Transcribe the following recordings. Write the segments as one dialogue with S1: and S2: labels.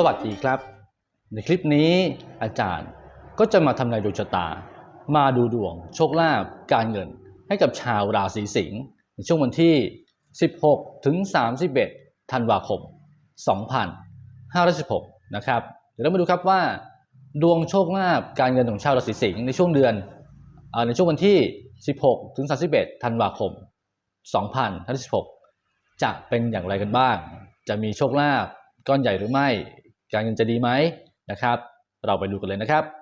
S1: สวัสดีครับ ในคลิปนี้อาจารย์ก็จะมาทำนายดวงชะตา มาดูดวงโชคลาภการเงินให้กับชาวราศีสิงห์ในช่วงวันที่ 16 ถึง 31 ธันวาคม 2516 นะครับ เดี๋ยวเรามาดูครับว่า ดวงโชคลาภการเงินของชาวราศีสิงห์ในช่วงเดือนอในช่วงวันที่ 16 ถึง 31 ธันวาคม2016 จะเป็นอย่างไรกันบ้าง จะมีโชคลาภก้อนใหญ่หรือไม่ การเงินจะดีไหมนะครับ เราไปดูกันเลยนะครับ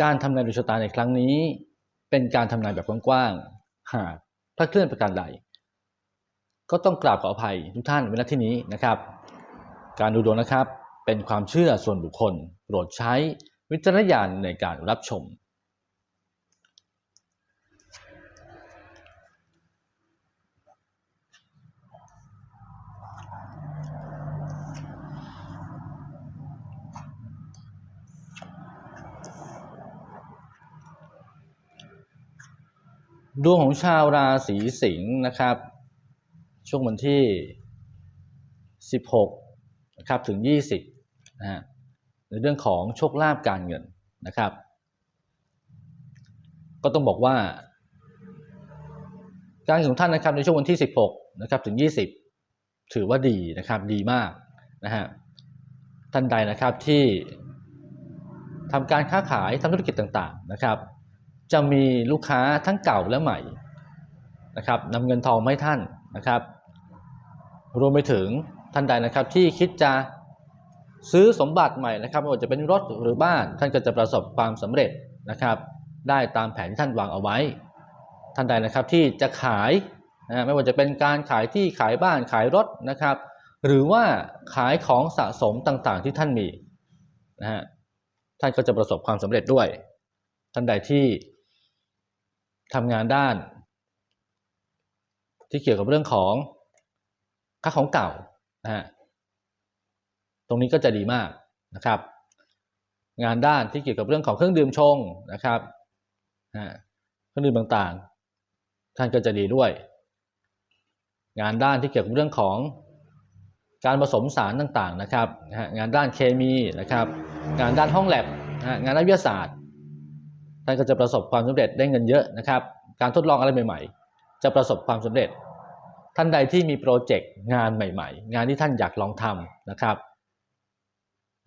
S1: การทำนายดวงชะตาในครั้งนี้ เป็นการทำนายแบบกว้างๆ หากพระเคลื่อนประการใด ก็ต้องกราบขออภัยทุกท่านเวลาที่นี้นะครับ การดูดวงนะครับเป็นความเชื่อส่วนบุคคล โปรดใช้วิจารณญาณในการรับชม ดวงของชาวราศีสิงห์นะครับ ช่วงวันที่ 16นะครับถึง 20นะฮะในเรื่องของโชคลาภการเงินนะครับ ก็ต้องบอกว่า การของท่านนะครับในช่วงวันที่ 16นะครับถึง 20 ถือว่าดีนะครับดีมากนะฮะท่านใดนะครับที่ทำการค้าขายทำธุรกิจต่างๆนะครับ จะมีลูกค้าทั้งเก่าและใหม่นะครับนำเงินทองมาให้ท่านนะครับ รวมไปถึงท่านใดนะครับที่คิดจะซื้อสมบัติใหม่นะครับไม่ว่าจะเป็นรถหรือบ้านท่านก็จะประสบความสำเร็จนะครับ ได้ตามแผนที่ท่านวางเอาไว้ ท่านใดนะครับที่จะขายนะไม่ว่าจะเป็นการขายที่ขายบ้านขายรถนะครับ หรือว่าขายของสะสมต่างๆที่ท่านมีนะฮะท่านก็จะประสบความสำเร็จด้วย ท่านใดที่ ทำงานด้าน ที่เกี่ยวกับเรื่องของค่าของเก่านะฮะตรงนี้ก็จะดีมากนะครับ งานด้านที่เกี่ยวกับเรื่องของเครื่องดื่มชงนะครับนะฮะเครื่องดื่มต่างๆ ท่านก็จะดีด้วย งานด้านที่เกี่ยวกับเรื่องของการผสมสารต่างๆนะครับนะงานด้านเคมีนะครับ งานด้านห้องแลบนะงานด้านวิทยาศาสตร์ ท่านก็จะประสบความสำเร็จได้เงินเยอะนะครับ การทดลองอะไรใหม่ ๆ จะประสบความสำเร็จ ท่านใดที่มีโปรเจกต์งานใหม่ๆ งานที่ท่านอยากลองทำนะครับ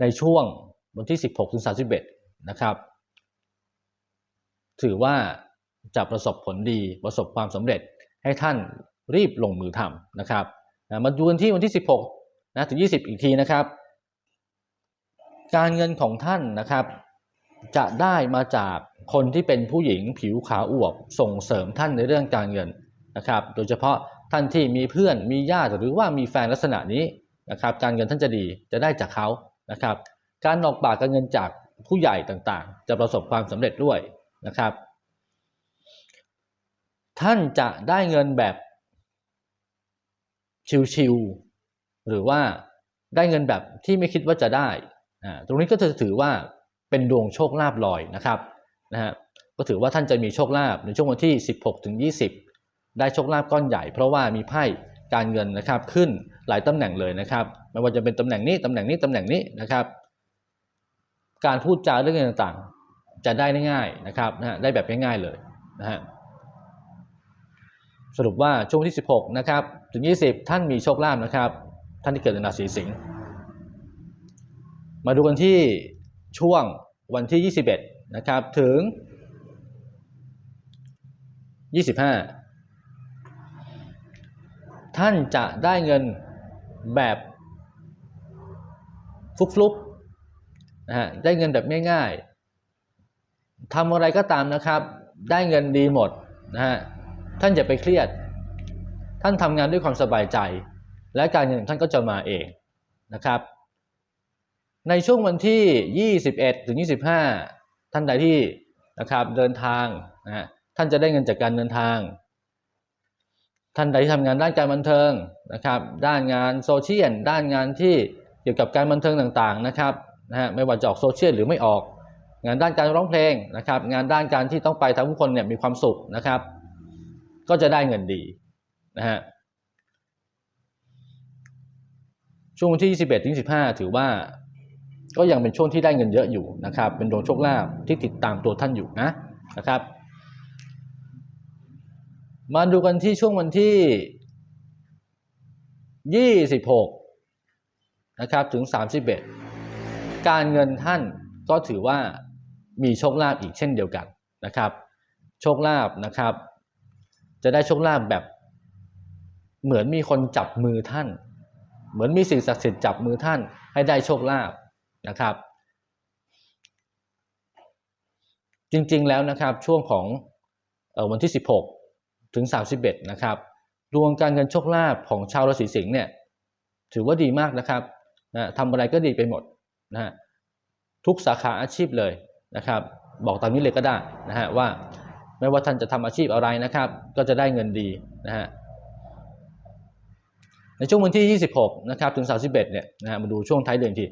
S1: ในช่วงวันที่ 16ถึง31 นะครับ ถือว่าจะประสบผลดีประสบความสำเร็จให้ท่านรีบลงมือทำนะครับนะมาดูกันที่วันที่ 16นะถึง 20 อีกทีนะครับ การเงินของท่านนะครับ จะได้มาจาก คนที่เป็นผู้หญิงผิวขาวอวบส่งเสริมท่านในเรื่องการเงินนะครับ โดยเฉพาะท่านที่มีเพื่อนมีญาติหรือว่ามีแฟนลักษณะนี้นะครับ การเงินท่านจะดีจะได้จากเขานะครับ การออกปากการเงินจากผู้ใหญ่ต่างๆ จะประสบความสำเร็จด้วยนะครับ ท่านจะได้เงินแบบชิวๆหรือว่าได้เงินแบบที่ไม่คิดว่าจะได้อ่าตรงนี้ก็จะถือว่าเป็นดวงโชคลาภลอยนะครับ นะฮะก็ถือว่าท่านจะมีโชคลาภในช่วงวันที่ 16ถึง20 ได้โชคลาภก้อนใหญ่เพราะว่ามีไพ่การเงินนะครับขึ้นหลายตำแหน่งเลยนะครับ ไม่ว่าจะเป็นตำแหน่งนี้ตำแหน่งนี้ตำแหน่งนี้นะครับ การพูดจาเรื่องเงินต่างๆ จะได้ง่ายๆนะครับนะฮะได้แบบง่ายๆเลยนะฮะสรุปว่าช่วงที่ 16นะครับถึง 20 ท่านมีโชคลาภนะครับ ท่านที่เกิดในราศีสิงห์มาดูกันที่ช่วงวันที่ 21 นะครับถึง 25 ท่านจะได้เงินแบบฟลุกๆนะฮะได้เงินแบบง่ายๆทำอะไรก็ตามนะครับ ได้เงินดีหมดนะฮะท่านอย่าไปเครียด ท่านทำงานด้วยความสบายใจ และการเงินท่านก็จะมาเองนะครับ ในช่วงวันที่ 21ถึง25 ท่านใดที่นะครับเดินทางนะท่านจะได้เงินจากการเดินทาง ท่านใดที่ทำงานด้านการบันเทิงนะครับ ด้านงานโซเชียลด้านงานที่เกี่ยวกับการบันเทิงต่างๆนะครับนะฮะไม่ว่าจะออกโซเชียลหรือไม่ออก งานด้านการร้องเพลงนะครับ งานด้านการที่ต้องไปทำให้ทุกคนเนี่ยมีความสุขนะครับ ก็จะได้เงินดีนะฮะช่วงที่ 21ถึง15 ถือว่า ก็ยังเป็นช่วงที่ได้เงินเยอะอยู่นะครับ เป็นดวงโชคลาภที่ติดตามตัวท่านอยู่นะนะครับ มาดูกันที่ช่วงวันที่ 26 นะครับถึง 31 การเงินท่านก็ถือว่ามีโชคลาภอีกเช่นเดียวกันนะครับ โชคลาภนะครับ จะได้โชคลาภแบบเหมือนมีคนจับมือท่าน เหมือนมีสิ่งศักดิ์สิทธิ์จับมือท่านให้ได้โชคลาภ นะครับ จริงๆแล้วนะครับช่วงของออวันที่ 16 ถึง 31 นะครับดวงการเงินโชคลาภของชาวราศีสิงห์เนี่ยถือว่าดีมากนะครับนะทำอะไรก็ดีไปหมดนะฮะทุกสาขาอาชีพเลยนะครับ บอกตามนี้เลยก็ได้นะฮะว่าไม่ว่าท่านจะทำอาชีพอะไรนะครับ ก็จะได้เงินดีนะฮะในช่วงวันที่ 26 นะครับถึง 31 เนี่ยนะฮะมาดูช่วงท้ายเดือนที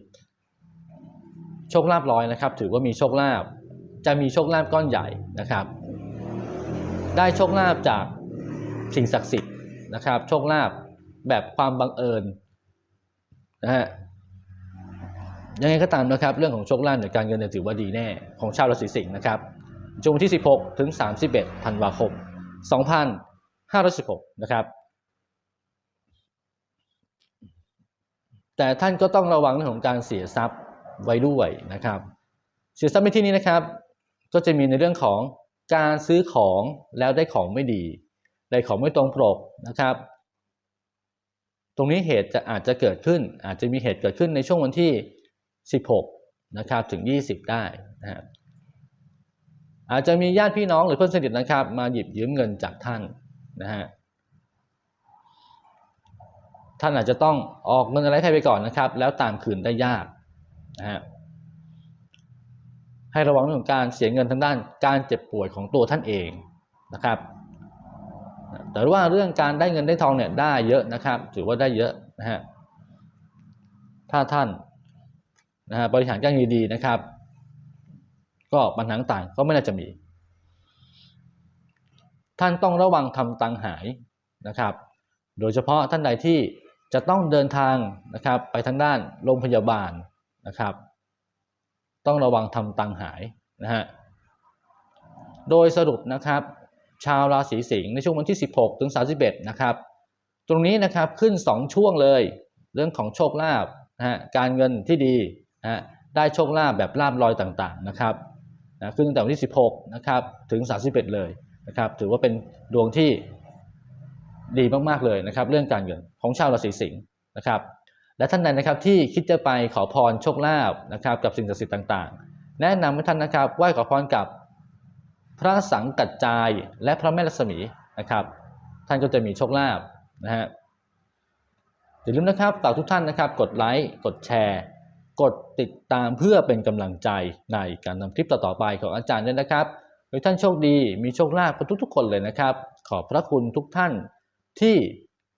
S1: โชคลาภร้อยนะครับ ถือว่ามีโชคลาภจะมีโชคลาภก้อนใหญ่นะครับ ได้โชคลาภจากสิ่งศักดิ์สิทธิ์นะครับ โชคลาภแบบความบังเอิญนะฮะยังไงก็ตามนะครับ เรื่องของโชคลาภในการเงินเนี่ยถือว่าดีแน่ของชาวราศีสิงห์นะครับช่วงวันที่ 16 ถึง 31 ธันวาคม 2516 นะครับ แต่ท่านก็ต้องระวังเรื่องของการเสียทรัพย์ ไว้ด้วยนะครับเสียทรัพย์ในที่นี้นะครับ ก็จะมีในเรื่องของการซื้อของแล้วได้ของไม่ดี ได้ของไม่ตรงปกนะครับ ตรงนี้เหตุจะอาจจะเกิดขึ้น อาจจะมีเหตุเกิดขึ้นในช่วงวันที่ 16 นะครับถึง 20 ได้นะครับอาจจะมีญาติพี่น้องหรือเพื่อนสนิทนะครับ มาหยิบยืมเงินจากท่านนะฮะท่านอาจจะต้องออกเงินอะไรให้ไปก่อนนะครับ แล้วตามคืนได้ยาก นะฮะให้ระวังเรื่องของการเสียเงินทางด้านการเจ็บป่วยของตัวท่านเองนะครับแต่ว่าเรื่องการได้เงินได้ทองเนี่ยได้เยอะนะครับ ถือว่าได้เยอะนะฮะถ้าท่านนะฮะบริหารการเงินดีๆนะครับ ก็ปัญหาต่างก็ไม่น่าจะมี ท่านต้องระวังทำตังหายนะครับ โดยเฉพาะท่านใดที่จะต้องเดินทางนะครับ ไปทางด้านโรงพยาบาล นะครับ ต้องระวังทำตังหายนะฮะโดยสรุปนะครับ ชาวราศีสิงห์ในช่วงวันที่ 16 ถึง 31 นะครับ ตรงนี้นะครับขึ้น 2 ช่วงเลย เรื่องของโชคลาภนะฮะการเงินที่ดีนะฮะได้โชคลาภแบบลาบลอยต่างๆนะครับนะขึ้นตั้งแต่วันที่ 16 นะครับ ถึง 31 เลยนะครับ ถือว่าเป็นดวงที่ดีมากๆเลยนะครับ เรื่องการเงินของชาวราศีสิงห์นะครับ และท่านใดนะครับที่คิดจะไปขอพรโชคลาภนะครับกับสิ่งศักดิ์สิทธิ์ต่างๆ แนะนำให้ท่านนะครับไหว้ขอพรกับพระสังกัจจายและพระแม่ลักษมีนะครับ ท่านก็จะมีโชคลาภนะฮะอย่าลืมนะครับฝากทุกท่านนะครับ กดไลค์กดแชร์ กดติดตามเพื่อเป็นกำลังใจในการนำคลิปต่อๆไปของอาจารย์ด้วยนะครับขอให้ท่านโชคดีมีโชคลาภกันทุกๆ คนเลยนะครับ ขอบพระคุณทุกท่านที่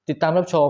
S1: ติดตามรับชม